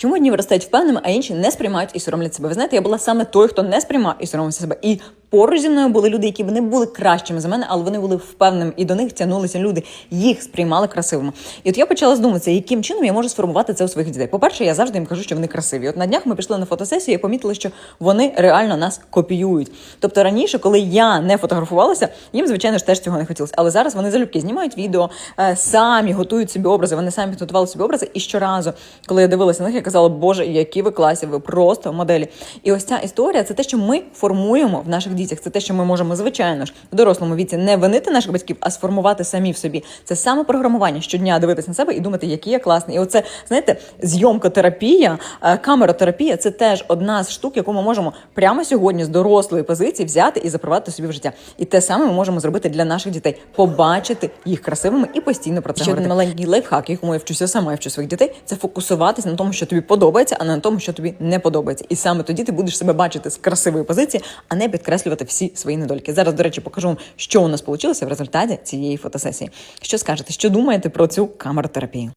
Чому одні виростають впевненими, а інші не сприймають і соромлять себе? Ви знаєте, я була саме той, хто не сприймав і соромився себе. І поруч зі мною були люди, які вони були кращими за мене, але вони були впевненими, і до них тягнулися люди, їх сприймали красивими. І от я почала здуматися, яким чином я можу сформувати це у своїх дітей. По-перше, я завжди їм кажу, що вони красиві. От на днях ми пішли на фотосесію і помітили, що вони реально нас копіюють. Тобто раніше, коли я не фотографувалася, їм звичайно ж теж цього не хотілося. Але зараз вони залюбки знімають відео, е, самі готують собі образи. Вони самі підготували собі образи. І щоразу, коли я дивилася на них, я казала, Боже, які ви класі, ви просто моделі. І ось ця історія це те, що ми формуємо в наших дітях. Це те, що ми можемо, звичайно ж, в дорослому віці не винити наших батьків, а сформувати самі в собі. Це самопрограмування щодня дивитися на себе і думати, який я класний. І оце, знаєте, зйомкотерапія, е, камеротерапія це теж одна з штук, яку ми можемо прямо сьогодні з дорослої позиції взяти і запровадити собі в життя. І те саме ми можемо зробити для наших дітей, побачити їх красивими і постійно про це Ще говорити. маленький лайфхак, якому я вчуся сама, я вчу своїх дітей, це фокусуватися на тому, що тобі подобається, а не на тому, що тобі не подобається. І саме тоді ти будеш себе бачити з красивої позиції, а не підкреслювати всі свої недоліки. Зараз, до речі, покажу вам, що у нас вийшло в результаті цієї фотосесії. Що скажете, що думаєте про цю камеротерапію?